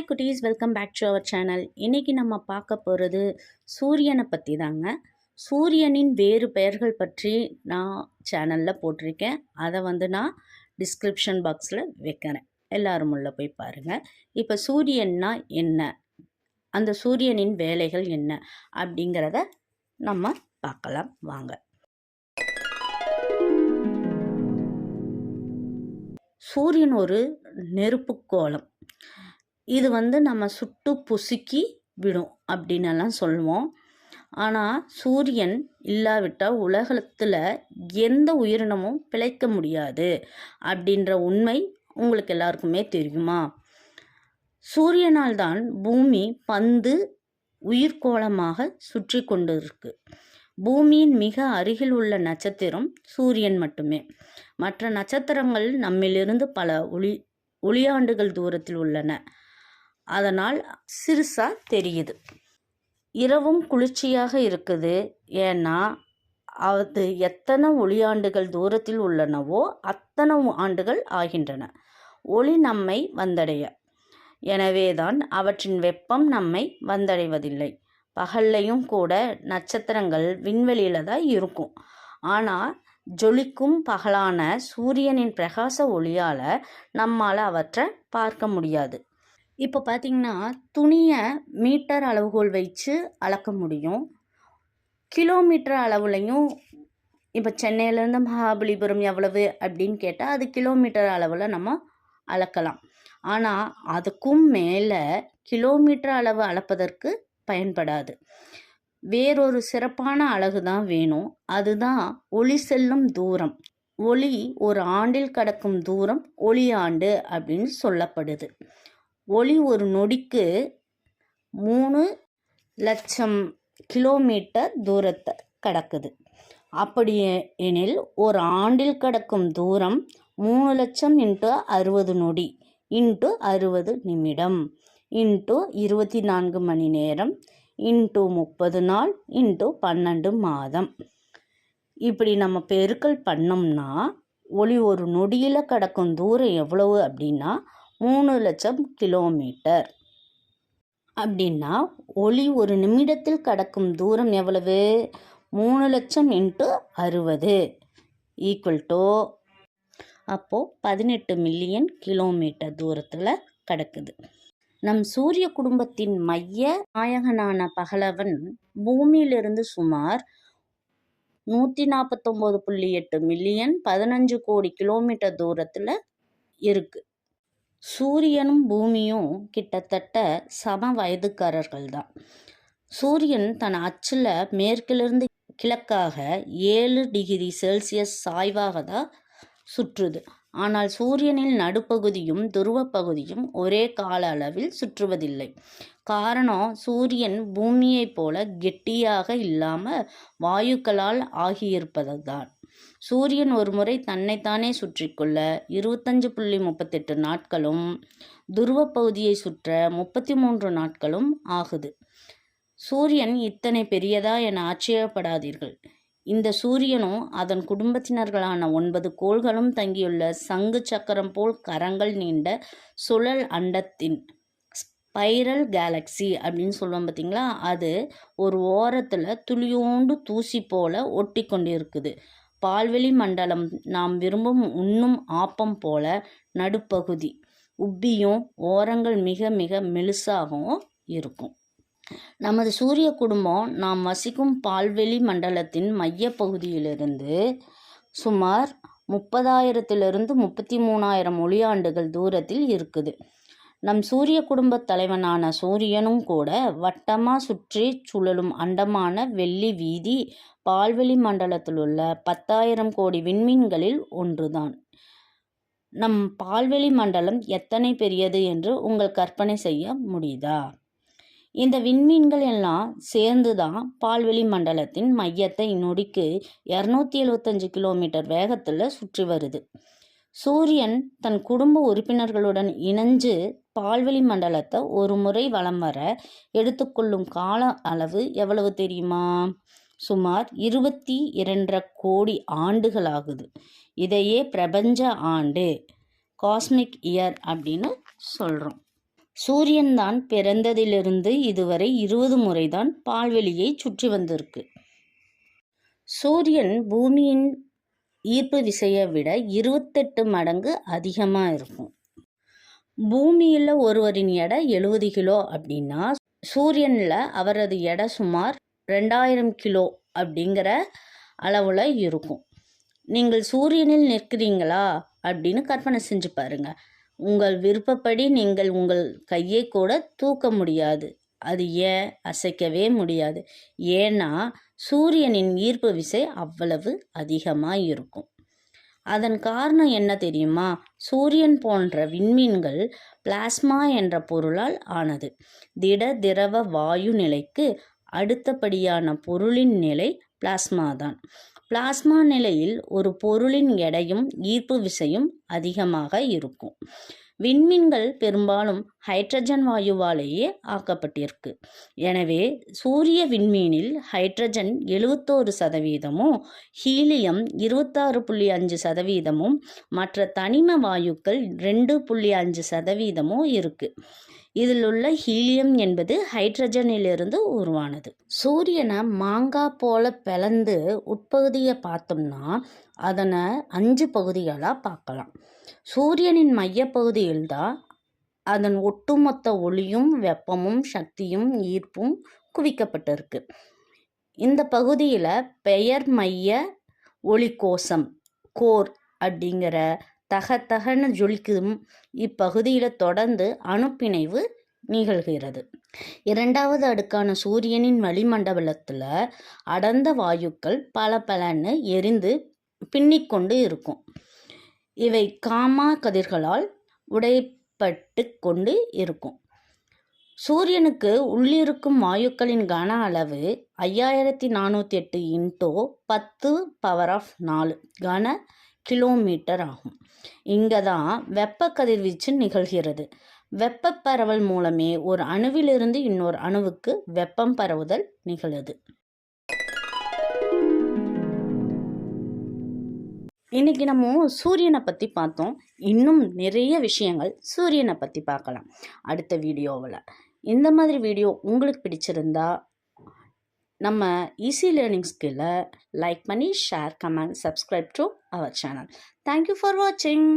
Hi குட்டீஸ். Welcome back to our channel இன்றைக்கி நம்ம பார்க்க போகிறது சூரியனை பற்றி தாங்க சூரியனின் வேறு பெயர்கள் பற்றி நான் சேனலில் போட்டிருக்கேன். அதை வந்து நான் டிஸ்கிரிப்ஷன் பாக்ஸில் வைக்கிறேன். எல்லோரும் உள்ள போய் பாருங்கள் இப்போ சூரியன்னா என்ன? அந்த சூரியனின் வேலைகள் என்ன? அப்படிங்கிறத நம்ம பார்க்கலாம். வாங்க. சூரியன் ஒரு நெருப்புக்கோளம் இது வந்து நம்ம சுட்டு புசுக்கி விடும் அப்படின்னெல்லாம் சொல்லுவோம். ஆனால் சூரியன் இல்லாவிட்டால் உலகத்தில் எந்த உயிரினமும் பிழைக்க முடியாது அப்படின்ற உண்மை உங்களுக்கு எல்லாருக்குமே தெரியுமா? சூரியனால் தான் பூமி பந்து உயிர்கோளமாக சுற்றி கொண்டு இருக்கு பூமியின் மிக அருகில் உள்ள நட்சத்திரம் சூரியன் மட்டுமே. மற்ற நட்சத்திரங்கள் நம்மிலிருந்து பல ஒளி ஒளியாண்டுகள் தூரத்தில் உள்ளன. அதனால் சிறுசாக தெரியுது. இரவும் குளிர்ச்சியாக இருக்குது. ஏன்னா அது எத்தனை ஒளியாண்டுகள் தூரத்தில் உள்ளனவோ அத்தனை ஆண்டுகள் ஆகின்றன. ஒளி நம்மை வந்தடைய. எனவேதான் அவற்றின் வெப்பம் நம்மை வந்தடைவதில்லை. பகல்லையும் கூட நட்சத்திரங்கள் விண்வெளியில் தான் இருக்கும். ஆனால் ஜொலிக்கும் பகலான சூரியனின் பிரகாச ஒளியால் நம்மால் அவற்றை பார்க்க முடியாது. இப்போ பார்த்திங்கன்னா துணியை மீட்டர் அளவுகோல் வச்சு அளக்க முடியும். கிலோமீட்டர் அளவுலையும் இப்போ சென்னையிலேருந்து மகாபலிபுரம் எவ்வளவு அப்படின்னு கேட்டால் அது கிலோமீட்டர் அளவில் நம்ம அளக்கலாம். ஆனால் அதுக்கும் மேலே கிலோமீட்டர் அளவு அளப்பதற்கு பயன்படாது. வேறொரு சிறப்பான அழகு தான் வேணும். அதுதான் ஒளி செல்லும் தூரம். ஒளி ஒரு ஆண்டில் கடக்கும் தூரம் ஒளி ஆண்டு அப்படின்னு சொல்லப்படுது. ஒளி ஒரு நொடிக்கு மூணு லட்சம் கிலோமீட்டர் தூரத்தை கடக்குது. அப்படி எனில் ஒரு ஆண்டில் கடக்கும் தூரம் மூணு லட்சம் இன்ட்டு அறுபது நொடி இன்ட்டு அறுபது நிமிடம் இன்ட்டு இருபத்தி நான்கு மணி நேரம் இன்ட்டு முப்பது நாள் இன்ட்டு பன்னெண்டு மாதம். இப்படி நம்ம பெருக்கல் பண்ணோம்னா ஒளி ஒரு நொடியில் கடக்கும் தூரம் எவ்வளவு அப்படின்னா மூணு லட்சம் கிலோமீட்டர். அப்படின்னா ஒளி ஒரு நிமிடத்தில் கடக்கும் தூரம் எவ்வளவு? மூணு லட்சம் இன்ட்டு அறுபது ஈக்குவல் டு அப்போது பதினெட்டு மில்லியன் கிலோமீட்டர் தூரத்தில் கிடக்குது. நம் சூரிய குடும்பத்தின் மைய நாயகனான பகலவன் பூமியிலிருந்து சுமார் நூற்றி நாற்பத்தொம்போது புள்ளி எட்டு மில்லியன் பதினஞ்சு கோடி கிலோமீட்டர் தூரத்தில் இருக்குது சூரியனும் பூமியும் கிட்டத்தட்ட சம வயதுக்காரர்கள் தான் சூரியன் தன் அச்சில் மேற்கிலிருந்து கிழக்காக ஏழு டிகிரி செல்சியஸ் சாய்வாக தான் சுற்றுது. ஆனால் சூரியனின் நடுப்பகுதியும் துருவ பகுதியும் ஒரே கால அளவில் சுற்றுவதில்லை. காரணம் சூரியன் பூமியைப் போல கெட்டியாக இல்லாமல் வாயுக்களால் ஆகியிருப்பதுதான். சூரியன் ஒரு முறை தன்னைத்தானே சுற்றிக்கொள்ள இருபத்தஞ்சு புள்ளி முப்பத்தெட்டு நாட்களும் துருவ பகுதியை சுற்ற முப்பத்தி மூன்று நாட்களும் ஆகுது. சூரியன் இத்தனை பெரியதா என ஆச்சரியப்படாதீர்கள் இந்த சூரியனும் அதன் குடும்பத்தினர்களான ஒன்பது கோள்களும் தங்கியுள்ள சங்கு சக்கரம் போல் கரங்கள் நீண்ட சுழல் அண்டத்தின் ஸ்பைரல் கேலக்ஸி அப்படின்னு சொல்லுவோம் பார்த்தீங்களா? அது ஒரு ஓரத்தில் துளியோண்டு தூசி போல ஒட்டி கொண்டு இருக்குது பால்வெளி மண்டலம் நாம் விரும்பும் உண்ணும் ஆப்பம் போல நடுப்பகுதி. உப்பியும் ஓரங்கள் மிக மிக மெலுசாகவும் இருக்கும். நமது சூரிய குடும்பம் நாம் வசிக்கும் பால்வெளி மண்டலத்தின் மையப்பகுதியிலிருந்து சுமார் முப்பதாயிரத்திலிருந்து முப்பத்தி மூணாயிரம் ஒளியாண்டுகள் தூரத்தில் இருக்குது. நம் சூரிய குடும்பத் தலைவனான சூரியனும் கூட வட்டமாக சுற்றி சுழலும் அண்டமான வெள்ளி வீதி பால்வெளி மண்டலத்திலுள்ள பத்தாயிரம் கோடி விண்மீன்களில் ஒன்றுதான். நம் பால்வெளி மண்டலம் எத்தனை பெரியது என்று உங்கள் கற்பனை செய்ய முடியுதா? இந்த விண்மீன்கள் எல்லாம் சேர்ந்து தான் பால்வெளி மண்டலத்தின் மையத்தை நொடிக்கு இரநூத்தி எழுபத்தஞ்சு கிலோமீட்டர் வேகத்தில் சுற்றி வருது. சூரியன் தன் குடும்ப உறுப்பினர்களுடன் இணைஞ்சு பால்வெளி மண்டலத்தை ஒரு முறை வலம் வர எடுத்துக்கொள்ளும் கால அளவு எவ்வளவு தெரியுமா? சுமார் இருபத்தி இரண்டரை கோடி ஆண்டுகள் ஆகுது இதையே பிரபஞ்ச ஆண்டு காஸ்மிக் இயர் அப்படின்னு சொல்கிறோம் சூரியன் தான் பிறந்ததிலிருந்து இதுவரை இருபது முறைதான் பால்வெளியை சுற்றி வந்திருக்கு. சூரியன் பூமியின் ஈர்ப்பு விசையை விட இருபத்தெட்டு மடங்கு அதிகமாக இருக்கும். பூமியில் ஒருவரின் எடை எழுபது கிலோ அப்படின்னா சூரியனில் அவரது எடை சுமார் ரெண்டாயிரம் கிலோ அப்படிங்கிற அளவில் இருக்கும். நீங்கள் சூரியனில் நிற்கிறீங்களா அப்படின்னு கற்பனை செஞ்சு பாருங்கள் உங்கள் விருப்பப்படி நீங்கள் உங்கள் கையை கூட தூக்க முடியாது. அது ஏன் அசைக்கவே முடியாது. ஏன்னா சூரியனின் ஈர்ப்பு விசை அவ்வளவு அதிகமாக இருக்கும் அதன் காரணம் என்ன தெரியுமா? சூரியன் போன்ற விண்மீன்கள் பிளாஸ்மா என்ற பொருளால் ஆனது. திட திரவ வாயு நிலைக்கு அடுத்தபடியான பொருளின் நிலை பிளாஸ்மா தான். பிளாஸ்மா நிலையில் ஒரு பொருளின் எடையும் ஈர்ப்பு விசையும் அதிகமாக இருக்கும். விண்மீன்கள் பெரும்பாலும் ஹைட்ரஜன் வாயுவாலேயே ஆக்கப்பட்டிருக்கு. எனவே சூரிய விண்மீனில் ஹைட்ரஜன் எழுவத்தோரு சதவீதமும் ஹீலியம் இருபத்தாறு புள்ளி அஞ்சு சதவீதமும் மற்ற தனிம வாயுக்கள் ரெண்டு புள்ளி அஞ்சு சதவீதமும் இருக்குது இதில் உள்ள ஹீலியம் என்பது ஹைட்ரஜனிலிருந்து உருவானது. சூரியனை மாங்காய் போல பிளந்து உட்பகுதியை பார்த்தோம்னா அதனை அஞ்சு பகுதிகளாக பார்க்கலாம். சூரியனின் மையப்பகுதியில் தான் அதன் ஒட்டுமொத்த ஒளியும் வெப்பமும் சக்தியும் ஈர்ப்பும் குவிக்கப்பட்டிருக்கு. இந்த பகுதியில் பெயர் மைய ஒளிக்கோசம் கோர் அப்படிங்கிற தகத்தகன்னு ஜொலிக்கும் இப்பகுதியில் தொடர்ந்து அணுப்பிணைவு நிகழ்கிறது. இரண்டாவது அடுக்கான சூரியனின் வளிமண்டபலத்தில் அடர்ந்த வாயுக்கள் பல பலன்னு எரிந்து பின்னிக்கொண்டு இருக்கும். இவை காமா கதிர்களால் உடை பட்டு கொண்டு இருக்கும். சூரியனுக்கு உள்ளிருக்கும் வாயுக்களின் கன அளவு ஐயாயிரத்தி நானூற்றி எட்டு இன்டோ பத்து பவர் ஆஃப் நாலு கன கிலோமீட்டர் ஆகும். இங்கே தான் வெப்ப கதிர்வீச்சு நிகழ்கிறது. வெப்ப பரவல் மூலமே ஒரு அணுவிலிருந்து இன்னொரு அணுவுக்கு வெப்பம் பரவுதல் நிகழுது. இன்றைக்கி நம்ம சூரியனை பற்றி பார்த்தோம். இன்னும் நிறைய விஷயங்கள் சூரியனை பற்றி பார்க்கலாம். அடுத்த வீடியோவில். இந்த மாதிரி வீடியோ உங்களுக்கு பிடிச்சிருந்தா நம்ம ஈஸி லேர்னிங் ஸ்கில்லை லைக் பண்ணி share comment subscribe to our channel thank you for வாட்சிங்